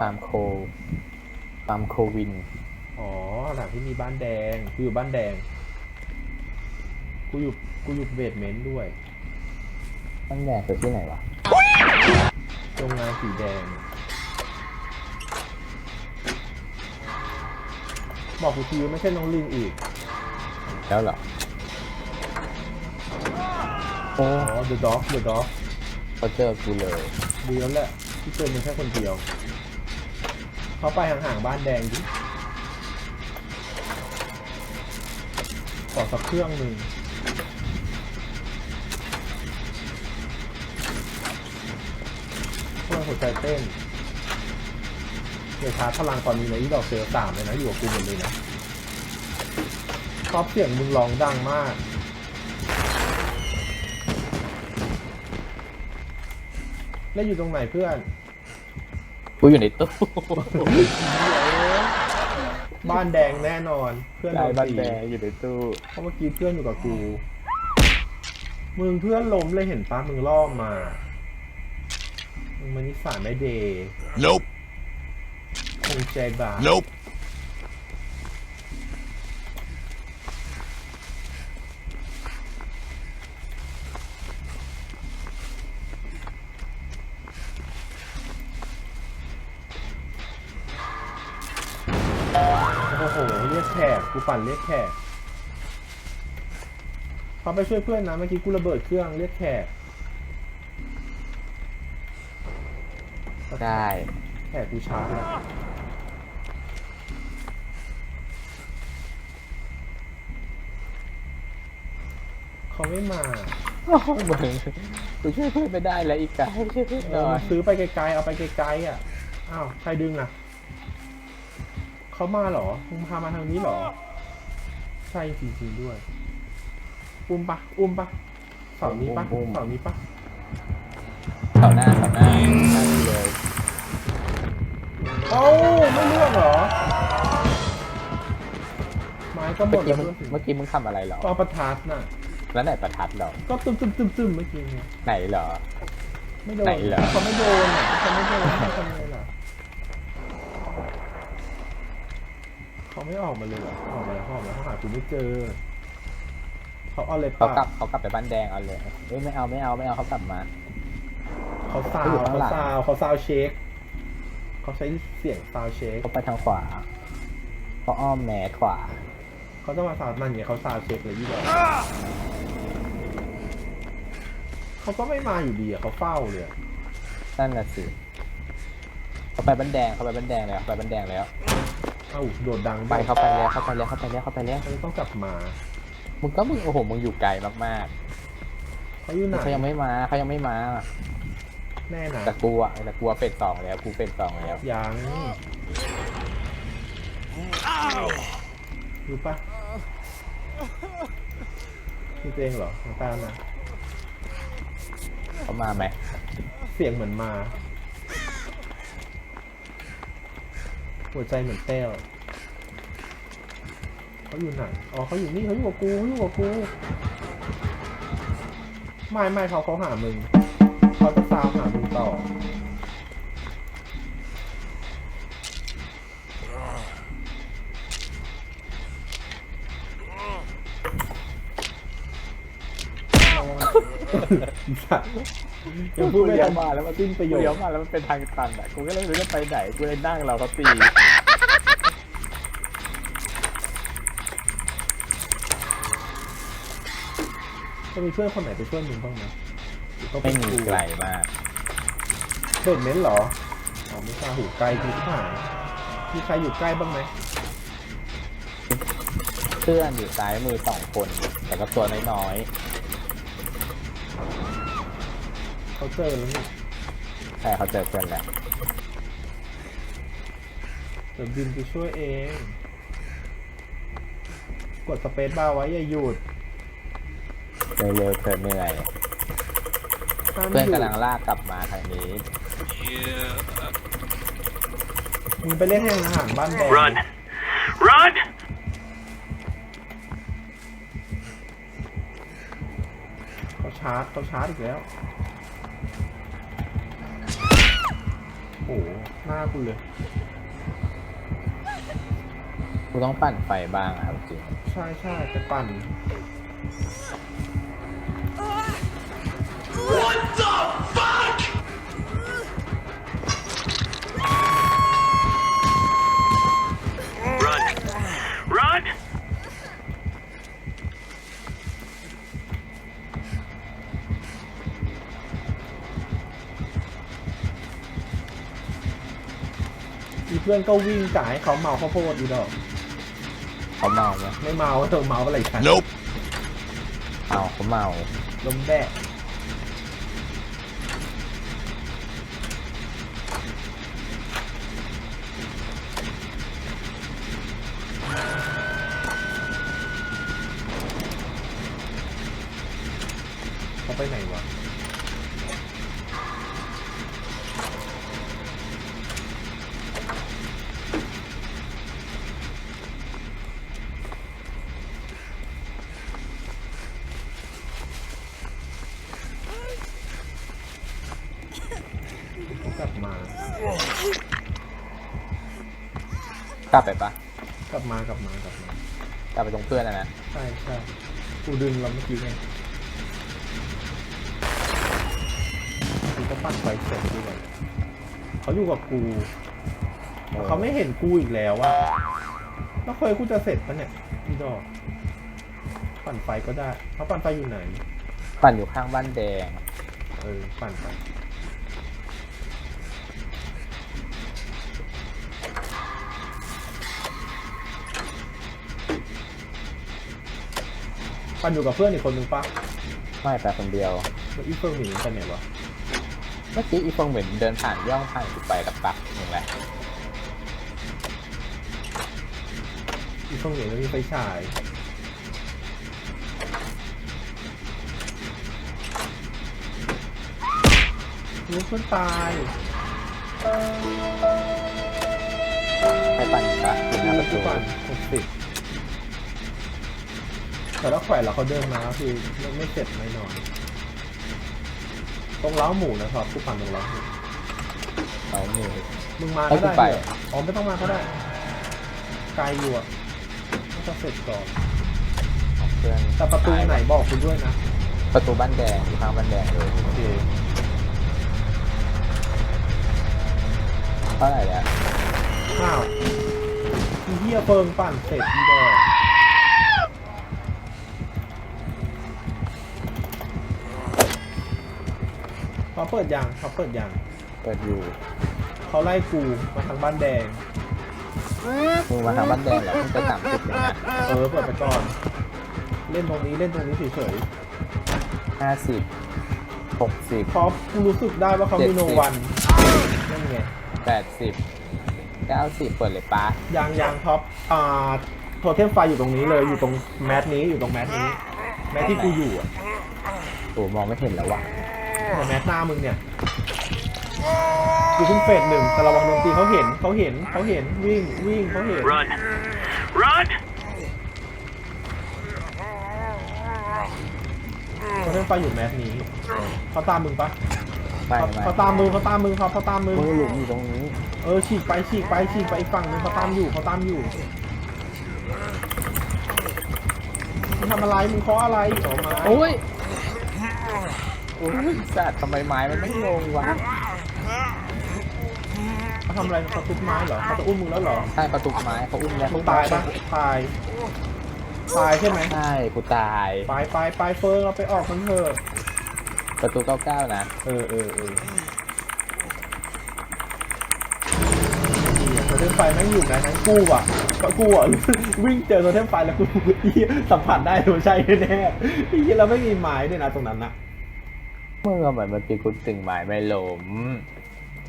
ฟาร์มโคฟาร์มโควิน อ๋อสถานที่มีบ้านแดง กูอยู่บ้านแดง กูอยู่ กูอยู่เบสเมนต์ด้วย ตั้งแดงคือที่ไหนวะโรงงานสีแดง บอกกูทีไม่ใช่น้องลิงอีก แล้วเหรอ โอ้อ๋อ The Dog The Dog เขาเจอกูเลย ดีแล้วแหละที่เจอมึงแค่คนเดียว เขาไปห่างๆบ้านแดงดิขอสักเครื่องหนึ่งทำไมหัวใจเต้นเดี๋ยวชาร์จพลังตอนนี้นะที่ดอกเซลสามเลยนะ อยู่กับกูหมดเลยนะชอบเสียงมึงร้องดังมากแล้วอยู่ตรงไหนเพื่อน กูอยู่ในตู้บ้านแดงแน่นอน เพื่อนได้โดนบ้านตีแดงอยู่ในตู้เพราะเมื่อกี้เพื่อนอยู่กับกู มึงเพื่อนล้มเลยเห็นป้ามึงล่อมามึงมันนิสัยไม่เดย์ Nope. คงใจบาป Nope. รียกแขกกูปั่นเรียกแขกเขาไปช่วยเพื่อนนะเมื่อกี้กูระเบิดเครื่องเรียกแขกได้แขกกูชาร์จแล้วเขาไม่มาโอ้โหมึงกูช่วยเพื่อนไม่ได้แล้วอีกไกายช่วยเพื่อนหเอน่ออมัยนซื้อไปไกลๆเอาไปไกลๆอะ อ้าว ใครดึงอะ เขามาเหรอมึงพามาทางนี้เหรอ ใช่จริงๆด้วย อุ้มปะอุ้มปะเสานี้ปะเสานี้ปะเสาหน้าเสาหน้าตั้งเลยเอ้าไม่เลือกเหรอ ไม้ก็หมเมื่อดกี้แล้วมึงด้วยสิเมื่อกี้มึงทำอะไรเหรอก็เอาประทัดน่ะ แล้วไหนประทัดเหรอ ก็ตึมตึมตึมตึมเมื่อกี้ไงไหนเหรอ ไม่โดนไหนเหรอ เขาไม่โดนอะเขาไม่โดนเขาทำไงล่ะ เขาไม่ออกมาเลยเหรอออกมาแล้วเขาออกมาเขาหากูไม่เจอ เขาเอาเลยเขาปะกลับเขากลับไปบ้านแดงเอาเลยเอ้ยไม่เอาไม่เอาไม่เอาเขากลับมา เขาซาวเขาอยู่ข้างเขาหลังซาวเขาซาวเช็คเขาใช้เสียงซาวเช็คเขาไปทางขวาเขาอ้อมแหนขวาเขาจะมาซาวนั่นไงเขาซาวเช็คเลยยี่บอกเขาก็ไม่มาอยู่ดีอะเขาเฝ้าเลยอะนั่นน่ะสิเขาไปบ้านแดงเขาไปบ้านแดงแล้วเขาไปบ้านแดงแล้ว เอ้าโดดดังไปเขาไปแล้วเขาไปแล้วเขาไปแล้วเขาไปแล้วเขาต้องกลับมามึงก็มึงโอ้โหมึงอยู่ไกลมากเขาอยู่ๆไหนเขายังไม่มาเขายังไม่มาแน่นะแต่กูอะแต่กูอะเป็นสองแล้วกูเป็นสองแล้วยังรู้ปะนี่ตัวเองเหรอน้องตาลนะเขามาไหมเสียงเหมือนมา หัวใจเหมือนเต้วเขาอยู่ไหน อ๋อเขาอยู่นี่เขาอยู่กับกูเขาอยู่กับกู ไม่ไม่เขาเขาหามึงเขาจะตามหามึงต่อยั งพูดไม่เลี้ยทัวนมาแล้วมันสิ้นประโยชน์เลี้ยวมาแล้วมันเป็นทางตันอะกูก็เลยไม่รู้จะไปไหนกูเลยนั่งเราเขาตีจะมีเพื่อนคนไหนไปช่วยมึงบ้างไหมหรือต้องเป็ไม่นมีกูไกลมากเบ็ดเม้นเหรออ๋อไม่ใช่หูไกลจริงที่หายมีใครอยู่ใกล้บ้างไหมเพื่อนอยู่ซ้ายมือสองคน แต่ก็ตัวน้อย เขาเจอแล้วนี่ๆแต่เขาเจอเพื่อนแล้วเดี๋ยวบินไปช่วยเอง กดสเปซบาร์ไว้อย่าหยุดเร็วๆเธอเหนื่อยห้ามเพื่อนหยุดกำลังลากกลับมาทางนี้มึงไปเล่นให้อาหารบ้านแดง Run. Run! เขาชาร์จเขาชาร์จอีกแล้ว อ้โหหน้ากูเลย กูต้องปั่นไฟบ้างอะครับจริงใช่ใช่จะปั่น Run! พื่อนก็วิ่งจ่ายให้เขาเมาข้าวโพดอีดอกเขาเมาไหมไม่เมาเธอเมาอะไรกัน Nope. เมาเขาเมาลมแบะเขาไปไหนวะ กลับมา กลับไปปะกลับมากลับมากลับมากลับไปตรงเพื่อนอะนะใช่ใช่กูดึงเราเมื่อกี้ไงกูก็ปัดไฟเสร็จด้วยเขาอยู่กับกูเขาไม่เห็นกูอีกแล้วอะแล้วเคยกูจะเสร็จปะเนี่ยพี่ดอกปั่นไฟก็ได้เขาปั่นไฟอยู่ไหน ปั่นอยู่ข้างบ้านแดง เออ ปั่นไป ปั่นอยู่กับเพื่อนอีกคนนึงปะไม่ไปคนเดียวแล้วอีเฟิร์งหนีไปไหนวะเมื่อกี้อีฟงเหมือนเดินผ่านย่องผ่านกูไปกับปักหนึ่งแหละอีเฟิร์งหนีไม่มีไฟฉายรู้เพื่อนตายใครปั่นอยู่ปะอยู่หน้าประตูทุกวันหกสิบ แต่ถ้าแขวนแล้วเขาเดินมาก็คือไม่ไม่เสร็จไม่นอนตรงเล้าหมูนะครับผู้ปั่นตรงเล้าหมูเอาหนึ่งมึงมาให้ก็กูได้ไปเนี่ยอ๋อไม่ต้องมาก็ได้ไกลอยู่อะต้องจะเสร็จก่อนของเพื่อนแต่ประตูไหนบอกคุณด้วยนะ ประตูบ้านแดงอยู่ข้างบ้านแดงเลยโอเคเท่าไหร่แล้วอ้าวอีเหี้ยเฟิงปั่นเสร็จอีดอกเเปิดยังเขาเปิดยังเปิดอยู่เขาไล่กูมาทางบ้านแดง มึงมาทางบ้านแดงเหรอเพิ่งจะสามสิบเองนะเออเปิดไปก่อน เล่นตรงนี้เล่นตรงนี้เฉยห้าสิบหกสิบๆเพราะกูรู้สึกได้ว่าเขามีเจ็ดสิโนบวันนั่นไงแปดสิบเก้าสิบเปิดเลยปะยางยางท็อปอ่าโทเทมไฟอยู่ตรงนี้เลยอยู่ตรงแมทนี้อยู่ตรงแมทนี้ แมทที่กูอยู่อะโอ้มองไม่เห็นแล้วว่ะ แต่แมทหน้ามึงเนี่ยกูเพิ่งเฟสหนึ่งแต่ระวังดนตรีเขาเห็นเขาเห็นเขาเห็นวิ่งวิ่งเขาเห็น Run! Run! โทเทมไฟอยู่แมทนี้เขาตามมึงปะไม่เขาไม่เขาตามมึงเขาตามมึงครับเขาตามมึงมือหลุมอยู่ตรงนี้เออฉีกไปฉีกไปฉีกไปอีกฝั่งนึงเขาตามอยู่เขาตามอยู่มึงทำอะไรมึงเคาะอะไรออกมาโอ้ยโอ้ยสัตว์ทำไมไม้มันไม่ลงวะเขาทำอะไรเขาทุบไม้เหรอเขาจะอุ้มมึงแล้วเหรอใช่ประตูไม้เขาอุ้มแล้วมึงตายปะตายตายใช่ไหมใช่กูตายไปไปไปเฟิร์งเราไปออกมันเถอะประตูเก้าเก้านะเออเออเออโทเทมไฟแม่งอยู่นะทั้งกูอะก็กูอะวิ่งเจอโทเทมไฟแล้วกูเหี้ยสัมผัสได้ว่าใช่แน่ๆเหียเราไม่มีไม้ด้วยนะตรงนั้นนะ เมื่อเหมือนเมื่อกี้กูตึงหมายไม่หลม